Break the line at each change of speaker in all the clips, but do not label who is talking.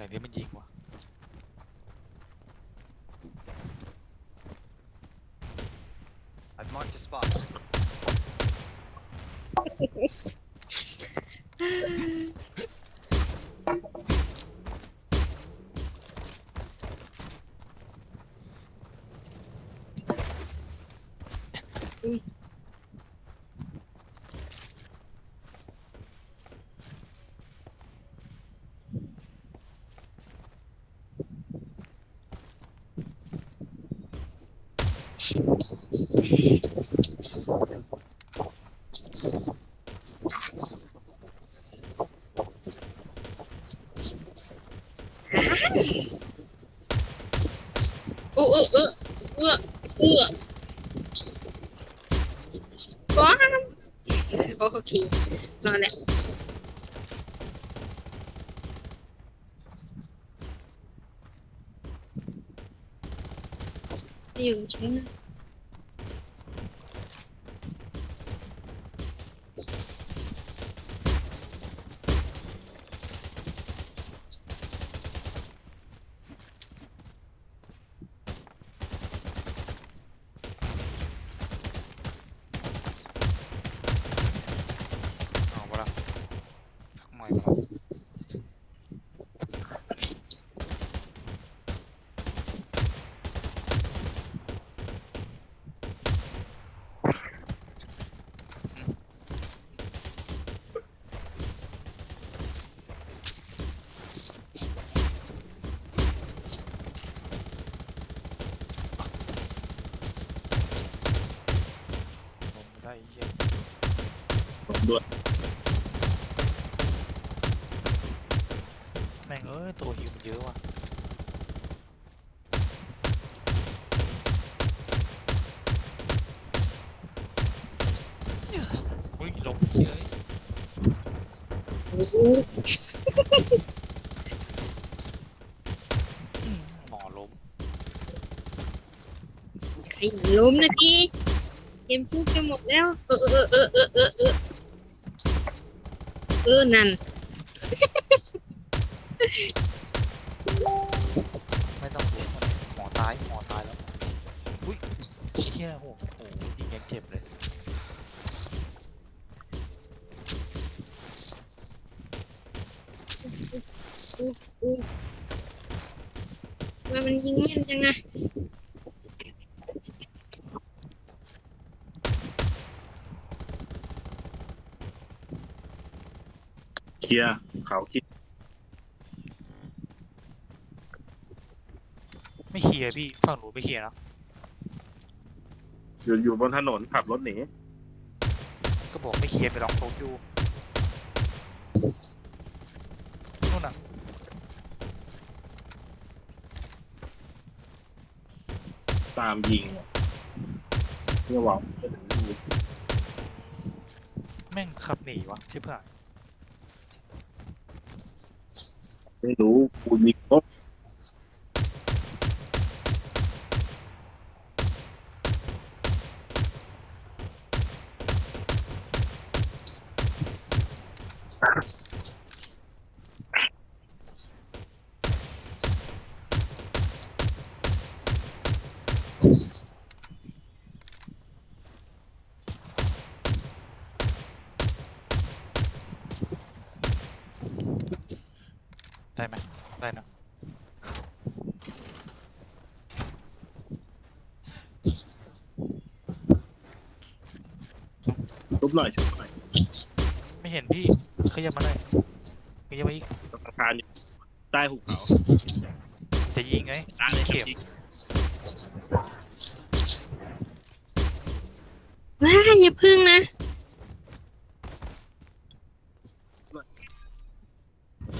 ไหนที่มันยิงวะ
เออเออเออเออเออว้ามโอเครอแล้วอยู่ใช่ไหม
เอาวะละสักหน่อยวะลงไม่ได้ไอ้เหี้ย
ผมด้วย
แม่ง เอ้ยตัวหิวมันเยอะว่ะอุ้ยหลงเย
ห
มอล้ม
ใครล้มนะพี่เกมพูดจะหมดแล้ว เออเออเออเออเออเออเออนั่น
ไม่ต้องดูมันหมอตายหมอตายแล้วอุ้ยเชี่ยโหโหยิงยัง เจ็บเลย
อู้อู้ทำไมมันยิงแม่นจังอะ
เคลียร์เขาเคลียร์
ไม่เคลียร์พี่ฝั่งหนูไม่เคลียร์นะ
อยู่อยู่บนถนนขับรถหนี
ก็บอกไม่เคลียร์ไปลองโต๊ะดูนู่นน่ะ
ตามยิงเพื่อหวังจะถึงลูก
แม่งขับหนีวะใช่เปล่า
ไม่รู้กูยิงนก
ได้ไหมได้นะ
ทุบหน่อยชุบหน่อย
ไม่เห็นพี่ ขยับมาเลยขยับมาอีก
อาคารอยู่ใต้หุบเขา
จะยิงไง
ตาเลย
เข็ม
ยิง
ว้าอย่าพึ่งนะ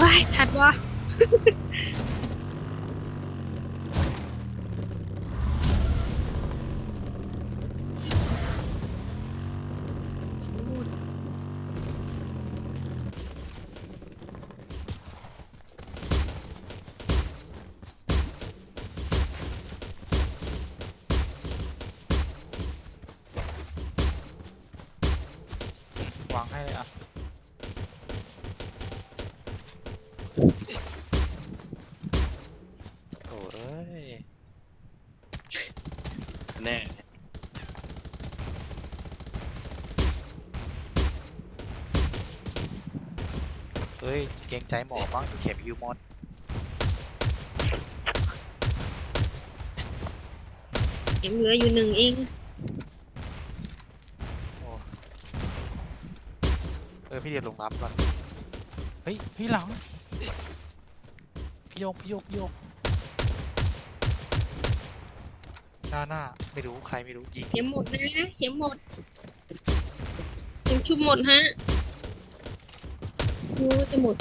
ว้ายทัดวะ
วางให้เลยอะ กรงใจหมอบ้างอยู่เข็มยูมอน
เข็มเหลืออยู่หนึ่งเอง
โอ้เออพี่เดี๋ยวลงรับก่อน เฮ้ยพี่หลัง พี่โยกพี่โยกพี่โยกหน้าหน้าไม่รู้ใครไม่รู้ยิง
เข็มหมดนะเข็มหมดเข็มชุบหมดฮะโอ้จะหมด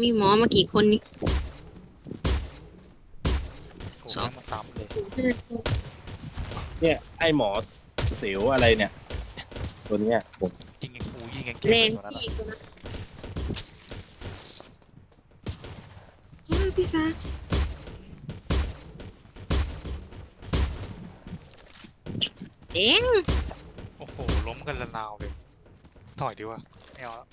มีหมอมากี่คนนี่
โอ้
สอง
แม่งมาซ้ำเลย
สี่ห้าคน
เนี่ยไอ้หมอสิวอะไรเนี่ย ตัวเนี้ยผม
ยิงยังกูยิงยังเก่
แรง
งกว่านั้น
พี่คนนั้นเฮ้ยพี่ซาเอ็ง
โอ้โหล้มกันละนาวเลยถอยดีกว่าไม่เอาแล้ว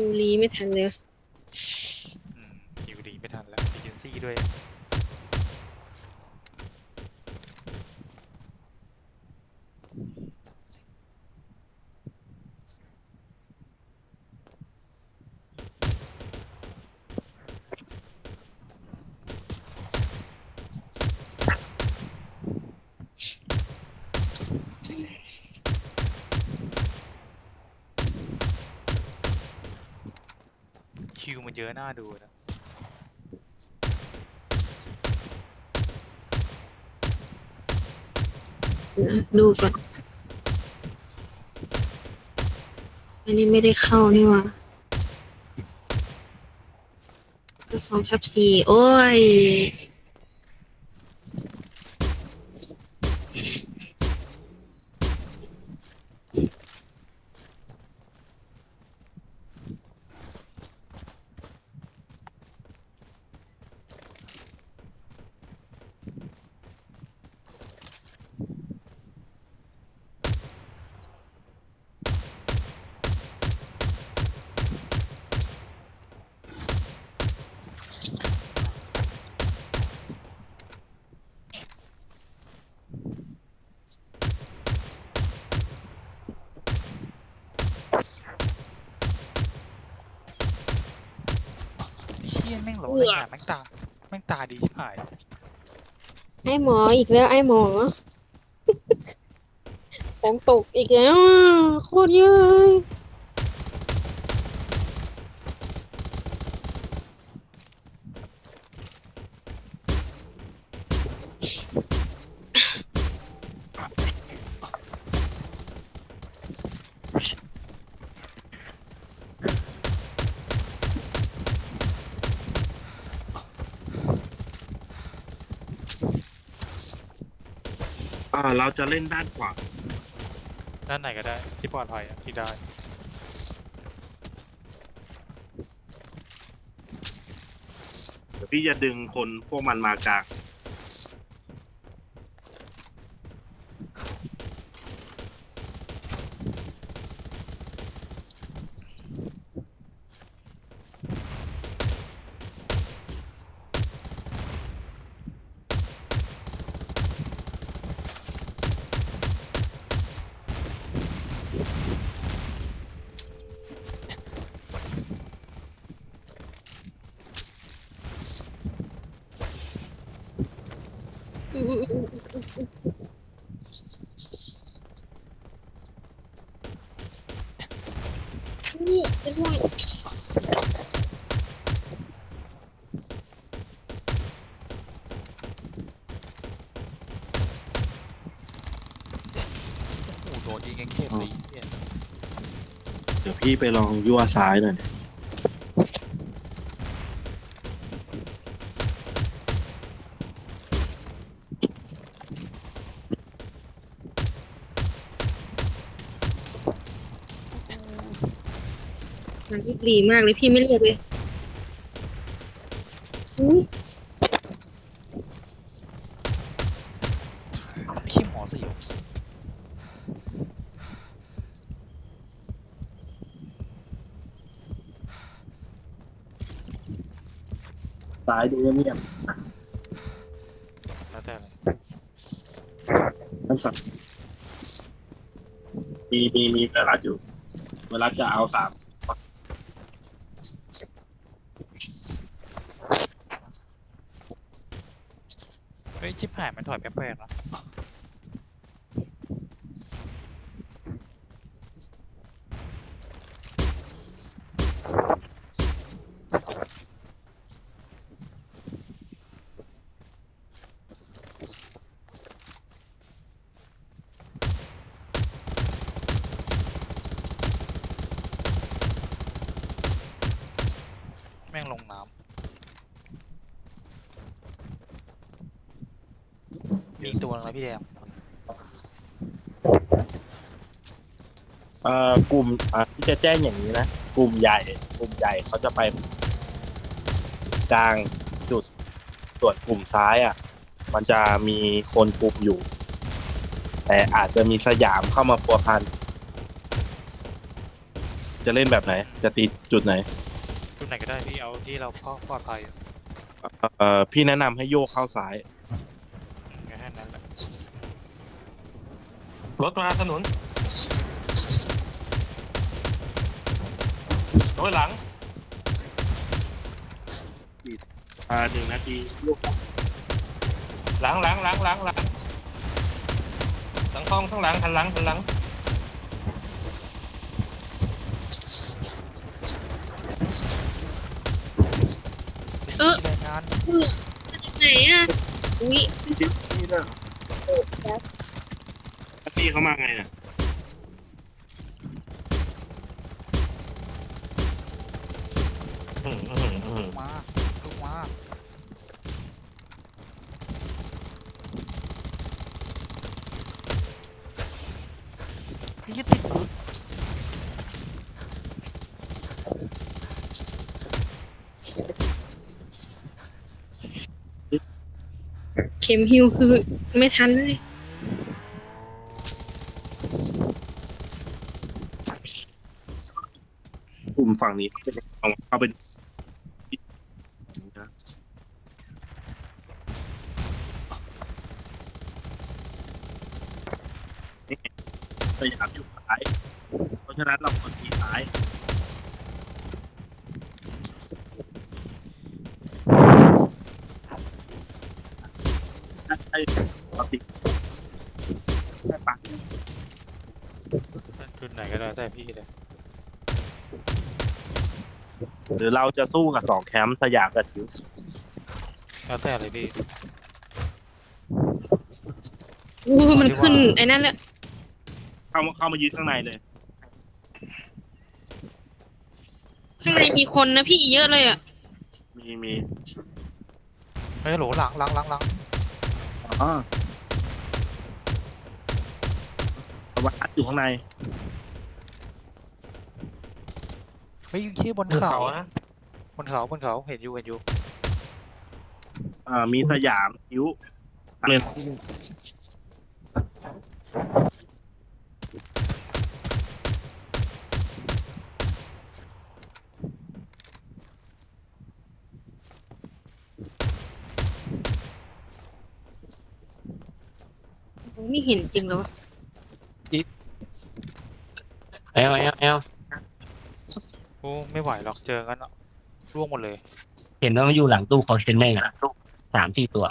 ดูรีไม่ทันเลย
อืมอยู่ดีไม่ทันแล้วเอเจนซี่ด้วย คิว มันเยอะน่าดูนะ
ดูก่อนอันนี้ไม่ได้เข้านี่หว่าก็สองทับสี่โอ้ย
ยแม่งหลง
เอื้
ได้
อ
งานแม่งตาแม่งตาดีชิบหาย
ไอ้หมออีกแล้วไอ้หมอของตกอีกแล้วอะโคตรเยอะ
อ่าเราจะเล่นด้านขวา
ด้านไหนก็ได้ ที่ปลอดภัยอะที่ได้
เดี๋ยวพี่จะดึงคนพวกมันมากลาง
นี่จะร่วง
โอ้โหโดนยิงยังเก็บเลยเนี่ย
เดี๋ยวพี่ไปลองยั่วซ้ายหน่อยดิ
หลีมากเลยพี่ไม่เรียกเลยอุ๊ย
ไม่หมอสิ
ตายดูเงียบ
แล้วแต่เลย
ๆมันสั่นมีมีมีเวลาอยู่ เวลาจะเอาสาม
เฮ้ยชิบหายมันถอยแป๊บๆแล้วลงน้ำ มีอีกตัวนึงนะพี่แดง
เอ่อกลุ่มอะที่จะแจ้งอย่างนี้นะ กลุ่มใหญ่ กลุ่มใหญ่เขาจะไปกลางจุดส่วนกลุ่มซ้ายอะ มันจะมีคนกลุ่มอยู่ แต่อาจจะมีสยามเข้ามาพัวพัน จะเล่นแบบไหน จะตีจุดไหน
จุดไหนก็ได้พี่เอาที่เราพ่อปลอดภัยอะ
เอ่อพี่แนะนำให้โยกเข้าซ้าย
รถมาถนนโดยหลัง
อ่าหนึ่งนาทีโยกเข้า
หลังหลังหลังหลังหลังหลังห้องข้างหลังหันหลังหันหลัง
เออ
รายงาน
เออมาจากไหนอะ อุ้ยมันจะ
นี่ด้วย
แคส
พี่เขามาไงเนี่ย
อื้อหืออื้อหือ
มาลูกมาพี่ติด
เข็มฮิวคือไม่ทันเลย
กลุ่ มฝั่งนี้เขาจะเอาเข้าไปสยามอยู่ซ้าย เพราะฉะนั้นเราควรตีซ้ายใช่เราตีแค่ปัก
จุดไหนก็ได้แต่พี่เลย
หรือเราจะสู้กับสองแคมป์สยามกับทิว
แล้วแต่เลยพี่
อู้มันขึ้นไอ้นั่นแหละ
เข้ามาเข้ามายืนข้างในเลย
ข้างในมีคนนะพี่เยอะเลยอะ
มีมี
เฮ้ยโหลหลังหลังหลังหลัง
อ๋อวัดอยู่ข้างใน
เฮ้ยขี้บน
บน
เขา
เขานะ
บนเขาบนเขาเห็นอยู่เห็นอยู่
อ่ามีสยามทิวเลย
ไม่เห็นจริงแล้ววะ
เอลเอลเอล
โอ้ไม่ไหวหรอกเจอกันอะร่วงหมดเลย
เห็นว่ามันอยู่หลังตู้คอนเทนเนอร์อะสามสี่ตัว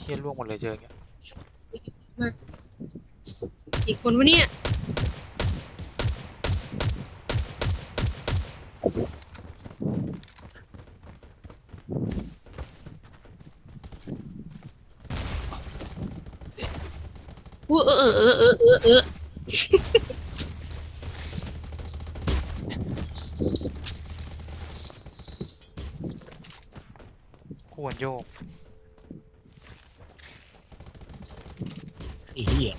เที่ยร่วงหมดเลยเจออย่างเงี้ย
อีกคนวะเนี่ยอู้เออเออเออเออเออเออ
ควรโยก
ไอ้เหี้ย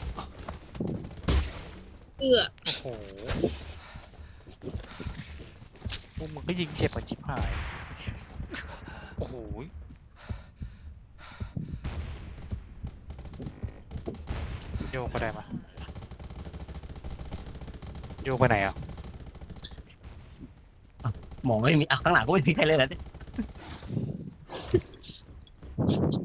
เออ
โอ้โหพวกมึงก็ยิงเจ็บเหมือนจิบหาย โอ้โหยโยกไปได้ปะโยกไปไหนอะ
หมองไม่มีอะข้างหลังก็ไม่มีใครเลยแล้ว questions.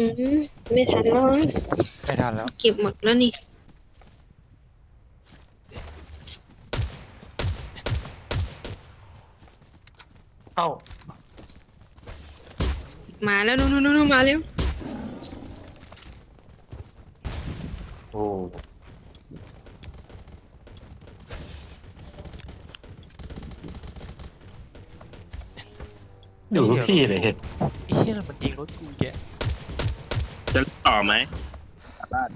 อืมไม่ทันแล้วมั้ง
ไม่ทันแล้ว
เก็บหมดแล้วนี่
เข้า
มาแล้วนู่นนู่นนู่นมาแล้ว
โอ้
อยู่ทุกที่เลยเห็น
ไอ้เชี่ยมันยิงรถกูแก
จะต่อไหมกลับบ้าน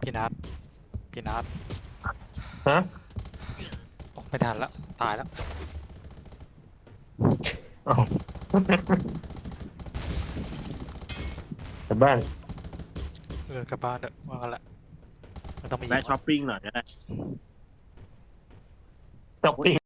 พี่นัทพี่นัท
ฮะ
โอ้ไม่ทันแล้วตายแล้ว
เอ้ากลับบ้าน
เออกลับบ้านเถอะว่ากันละไม่ต้องไปยิ
ได้
ง
ช้อปปิ้งหน่อยก็ได้
ช้อปปิ้ง